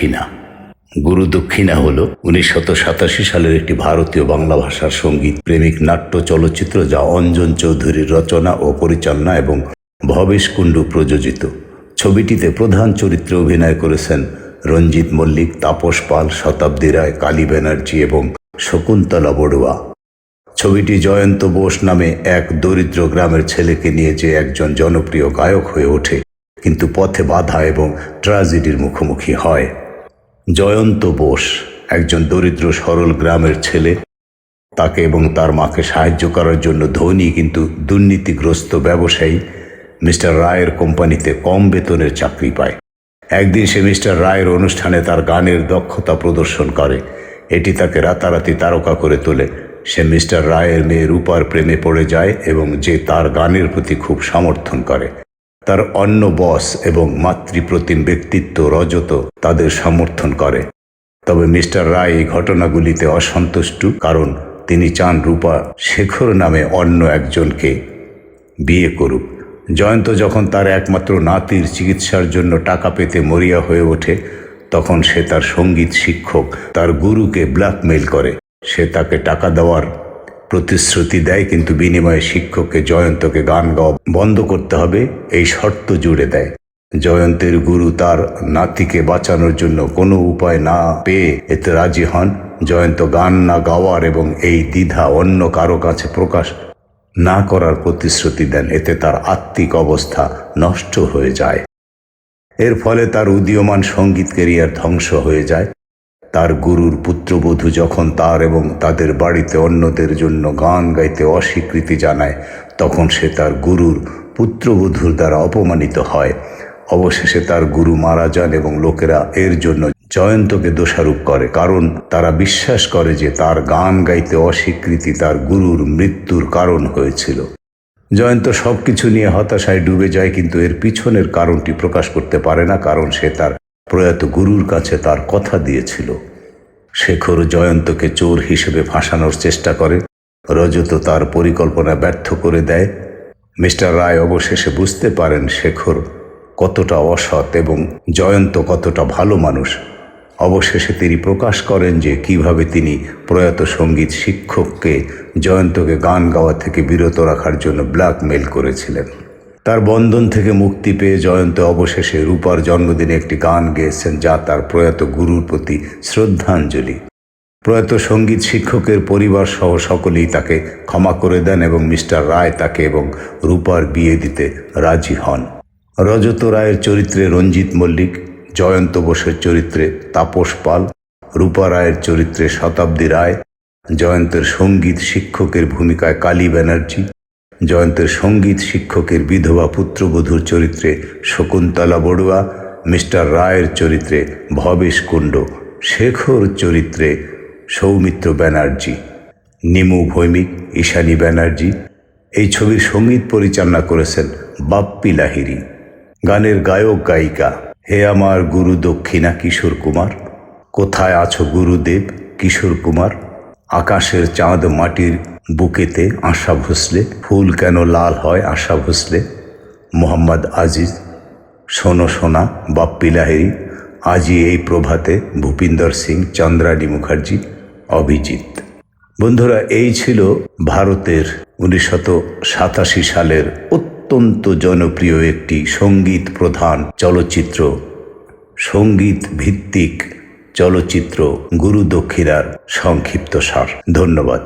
দক্ষিণা। গুরু দক্ষিণা হল উনিশশত সাতাশি সালের একটি ভারতীয় বাংলা ভাষার সংগীত, প্রেমিক নাট্য চলচ্চিত্র যা অঞ্জন চৌধুরীর রচনা ও পরিচালনা এবং ভবেশ কুণ্ডু প্রযোজিত। ছবিটিতে প্রধান চরিত্রে অভিনয় করেছেন রঞ্জিত মল্লিক, তাপস পাল, শতাব্দী রায়, কালী ব্যানার্জি এবং শকুন্তলা বড়ুয়া। ছবিটি জয়ন্ত বোস নামে এক দরিদ্র গ্রামের ছেলেকে নিয়ে যে একজন জনপ্রিয় গায়ক হয়ে ওঠে, কিন্তু পথে বাধা এবং ট্র্যাজেডির মুখোমুখি হয়। জয়ন্ত বোস, একজন দরিদ্র সরল গ্রামের ছেলে। তাকে এবং তার মাকে সাহায্য করার জন্য ধনী কিন্তু দুর্নীতিগ্রস্ত ব্যবসায়ী মিস্টার রায়ের কোম্পানিতে কম বেতনের চাকরি পায়। একদিন সে মিস্টার রায়ের অনুষ্ঠানে তার গানের দক্ষতা প্রদর্শন করে। এটি তাকে রাতারাতি তারকা করে তোলে। সে মিস্টার রায়ের মেয়ে রূপার প্রেমে পড়ে যায় এবং যে তার গানের প্রতি খুব সমর্থন করে। তার অন্য বস এবং মাতৃপ্রতিম ব্যক্তিত্ব রজত তাদের সমর্থন করে। তবে মিস্টার রায় এই ঘটনাগুলিতে অসন্তুষ্ট, কারণ তিনি চান রূপা শেখর নামে অন্য একজনকে বিয়ে করুক। জয়ন্ত যখন তার একমাত্র নাতির চিকিৎসার জন্য টাকা পেতে মরিয়া হয়ে ওঠে, তখন সে তার সংগীত শিক্ষক, তার গুরুকে ব্ল্যাকমেইল করে। সে তাকে টাকা দেওয়ার প্রতিশ্রুতি দেয়, কিন্তু বিনিময়ে শিক্ষককে, জয়ন্তকে গান গাওয়া বন্ধ করতে হবে, এই শর্ত জুড়ে দেয়। জয়ন্তের গুরু তার নাতিকে বাঁচানোর জন্য কোনো উপায় না পেয়ে এতে রাজি হন। জয়ন্ত গান না গাওয়ার এবং এই দ্বিধা অন্য কারও কাছে প্রকাশ না করার প্রতিশ্রুতি দেন, এতে তার আত্মিক অবস্থা নষ্ট হয়ে যায়। এর ফলে তার উদীয়মান সংগীত কেরিয়ার ধ্বংস হয়ে যায়। তার গুরুর পুত্রবধূ যখন তার এবং তাদের বাড়িতে অন্যদের জন্য গান গাইতে অস্বীকৃতি জানায়, তখন সে তার গুরুর পুত্রবধূর দ্বারা অপমানিত হয়। অবশেষে তার গুরু মারা যান এবং লোকেরা এর জন্য জয়ন্তকে দোষারোপ করে, কারণ তারা বিশ্বাস করে যে তার গান গাইতে অস্বীকৃতি তার গুরুর মৃত্যুর কারণ হয়েছিল। জয়ন্ত সব কিছু নিয়ে হতাশায় ডুবে যায়, কিন্তু এর পিছনের কারণটি প্রকাশ করতে পারে না, কারণ সে তার প্রয়াত গুরুর কাছে তার কথা দিয়েছিল। শেখর জয়ন্তকে চোর হিসেবে ফাঁসানোর চেষ্টা করে। রজত তার পরিকল্পনা ব্যর্থ করে দেয়। মিস্টার রায় অবশেষে বুঝতে পারেন শেখর কতটা অসৎ এবং জয়ন্ত কতটা ভালো মানুষ। অবশেষে তিনি প্রকাশ করেন যে কীভাবে তিনি প্রয়াত সংগীত শিক্ষককে জয়ন্তকে গান গাওয়া থেকে বিরত রাখার জন্য ব্ল্যাকমেইল করেছিলেন। তার বন্ধন থেকে মুক্তি পেয়ে জয়ন্ত অবশেষে রূপার জন্মদিনে একটি গান গেয়েছেন, যা তার প্রয়াত গুরুর প্রতি শ্রদ্ধাঞ্জলি। প্রয়াত সংগীত শিক্ষকের পরিবার সহ সকলেই তাকে ক্ষমা করে দেন এবং মিস্টার রায় তাকে এবং রূপার বিয়ে দিতে রাজি হন। রজত রায়ের চরিত্রে রঞ্জিত মল্লিক, জয়ন্ত বোসের চরিত্রে তাপস পাল, রূপা রায়ের চরিত্রে শতাব্দী রায়, জয়ন্তের সংগীত শিক্ষকের ভূমিকায় কালী ব্যানার্জি জয়ন্তের সংগীত শিক্ষকের বিধবা পুত্রবধূর চরিত্রে শকুন্তলা বড়ুয়া, মিস্টার রায়ের চরিত্রে ভবেশ কুণ্ড, শেখর চরিত্রে সৌমিত্র ব্যানার্জি, নিমু ভৈমিক, ঈশানী ব্যানার্জি। এই ছবির সংগীত পরিচালনা করেছেন বাপ্পি লাহিরি গানের গায়ক গায়িকা, হে আমার গুরু দক্ষিণা কিশোর কুমার। কোথায় আছো গুরুদেব কিশোর কুমার? আকাশের চাঁদ মাটির বুকেতে আশা ভুসলে, ফুল কেন লাল হয় আশা ভুসলে? মোহাম্মদ আজিজ সোনো সোনা বাপ্পি লাহিরি আজই এই প্রভাতে ভূপিন্দর সিং, চন্দ্রানী মুখার্জি, অভিজিৎ। বন্ধুরা, এই ছিল ভারতের উনিশশত সাতাশি সালের অত্যন্ত জনপ্রিয় একটি সংগীত প্রধান চলচ্চিত্র। সংগীত ভিত্তিক চলচ্চিত্র গুরু দক্ষিণার সংক্ষিপ্ত সার ধন্যবাদ।